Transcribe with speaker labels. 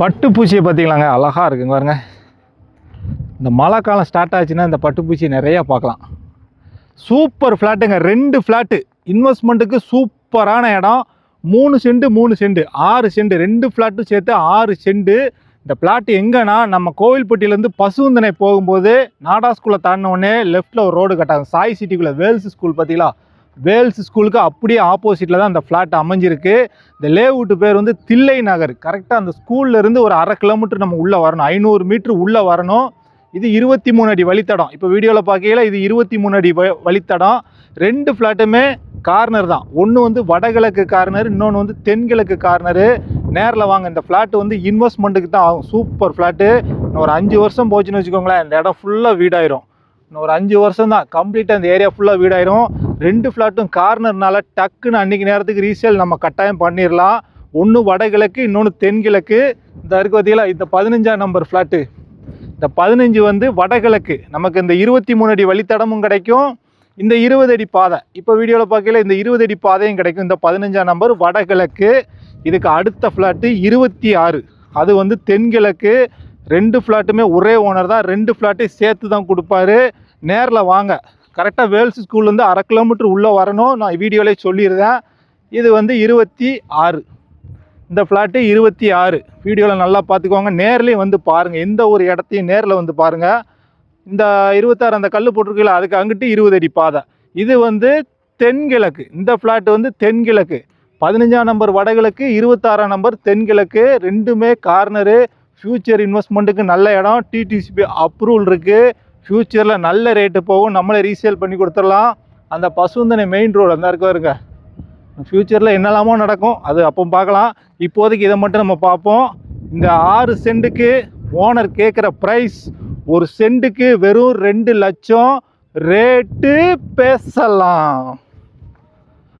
Speaker 1: பட்டுப்பூச்சியை பார்த்தீங்களாங்க? அழகாக இருக்குங்க பாருங்க. இந்த மழை காலம் ஸ்டார்ட் ஆச்சுன்னா இந்த பட்டுப்பூச்சி நிறையா பார்க்கலாம். சூப்பர் ஃப்ளாட்டுங்க ரெண்டு ஃப்ளாட்டு இன்வெஸ்ட்மெண்ட்டுக்கு சூப்பரான இடம். மூணு செண்டு மூணு செண்டு ஆறு செண்டு ரெண்டு ஃப்ளாட்டும் சேர்த்து ஆறு செண்டு இந்த பிளாட் எங்கன்னா நம்ம கோவில்பட்டியிலேருந்து பசுந்தனை போகும்போது நாடா ஸ்கூலில் தாண்டினோடனே லெஃப்ட்டில் ஒரு ரோடு கட்டாங்க சாய் சிட்டிக்குள்ளே வேல்ஸ் ஸ்கூல் பார்த்தீங்களா? வேல்ஸ் ஸ்கூலுக்கு அப்படியே ஆப்போசிட்டில் தான் அந்த ஃப்ளாட் அமைஞ்சிருக்கு. இந்த லேவுட்டு பேர் வந்து தில்லை நகர். கரெக்டாக அந்த ஸ்கூல்ல இருந்து ஒரு அரை கிலோமீட்டர் நம்ம உள்ளே வரணும். ஐநூறு மீட்ரு உள்ளே வரணும். இது இருபத்தி மூணு அடி வழித்தடம். இப்போ வீடியோவில் பார்க்கையில இது இருபத்தி மூணு அடி வ- வழித்தடம். ரெண்டு ஃப்ளாட்டுமே கார்னர் தான். ஒன்று வந்து வடகிழக்கு கார்னர் இன்னொன்று வந்து தென்கிழக்கு கார்னரு. நேரில் வாங்க இந்த ஃப்ளாட்டு வந்து இன்வெஸ்ட்மெண்ட்டுக்கு தான் ஆகும். Super flat. இன்னும் ஒரு அஞ்சு வருஷம் போச்சுன்னு வச்சுக்கோங்களேன். இந்த இடம் ஃபுல்லாக வீடாயிரும். இன்னும் ஒரு அஞ்சு வருஷம் தான். கம்ப்ளீட்டாக இந்த ஏரியா ஃபுல்லாக வீடாயிரும். ரெண்டு ஃப்ளாட்டும் கார்னர்னால டக்குன்னு அன்றைக்கி நேரத்துக்கு ரீசேல் நம்ம கட்டாயம் பண்ணிடலாம் ஒன்று வடகிழக்கு இன்னொன்று தென்கிழக்கு. இந்த இருக்கு பார்த்தீங்களா இந்த பதினஞ்சாம் நம்பர் ஃப்ளாட்டு இந்த பதினஞ்சு வந்து வடகிழக்கு. நமக்கு இந்த இருபத்தி மூணு அடி வழித்தடமும் கிடைக்கும். இந்த இருபது அடி பாதை. இப்போ வீடியோவில் பார்க்கல இந்த இருபது அடி பாதையும் கிடைக்கும். இந்த பதினஞ்சாம் நம்பர் வடகிழக்கு. இதுக்கு அடுத்த ஃப்ளாட்டு இருபத்தி ஆறு. அது வந்து தென்கிழக்கு. ரெண்டு ஃப்ளாட்டுமே ஒரே ஓனர் தான். ரெண்டு ஃப்ளாட்டையும் சேர்த்து தான் கொடுப்பாரு. நேரில் வாங்க. கரெக்டாக வேர்ல்ஸ் ஸ்கூல்லேருந்து அரை கிலோமீட்டர் உள்ளே வரணும். நான் வீடியோவிலே சொல்லியிருந்தேன். இது வந்து இருபத்தி ஆறு. இந்த ஃப்ளாட்டு இருபத்தி ஆறு. வீடியோவில் நல்லா பார்த்துக்கோங்க. நேர்லேயும் வந்து பாருங்கள் எந்த ஒரு இடத்தையும் நேரில் வந்து பாருங்கள் இந்த இருபத்தாறு அந்த கல் போட்டிருக்குல்ல அதுக்கு அங்கிட்டு இருபது அடி பாதை. இது வந்து தென்கிழக்கு. இந்த ஃப்ளாட் வந்து தென்கிழக்கு. பதினஞ்சாம் நம்பர் வடகிழக்கு இருபத்தாறாம் நம்பர் தென்கிழக்கு. ரெண்டுமே கார்னரு ஃப்யூச்சர் இன்வெஸ்ட்மெண்ட்டுக்கு நல்ல இடம். டிடிசிபி அப்ரூவல் இருக்குது ஃப்யூச்சரில் நல்ல ரேட்டு போகும். நம்மளே ரீசேல் பண்ணி கொடுத்துடலாம். அந்த பசுந்தனை மெயின் ரோடு அந்த இருக்க இருங்க ஃப்யூச்சரில் என்னெல்லாமோ நடக்கும். அது அப்போ பார்க்கலாம். இப்போதைக்கு இதை மட்டும் நம்ம பார்ப்போம். இந்த ஆறு சென்ட்டுக்கு ஓனர் கேட்குற ப்ரைஸ் ஒரு சென்ட்டுக்கு வெறும் ரெண்டு லட்சம். ரேட்டு பேசலாம்.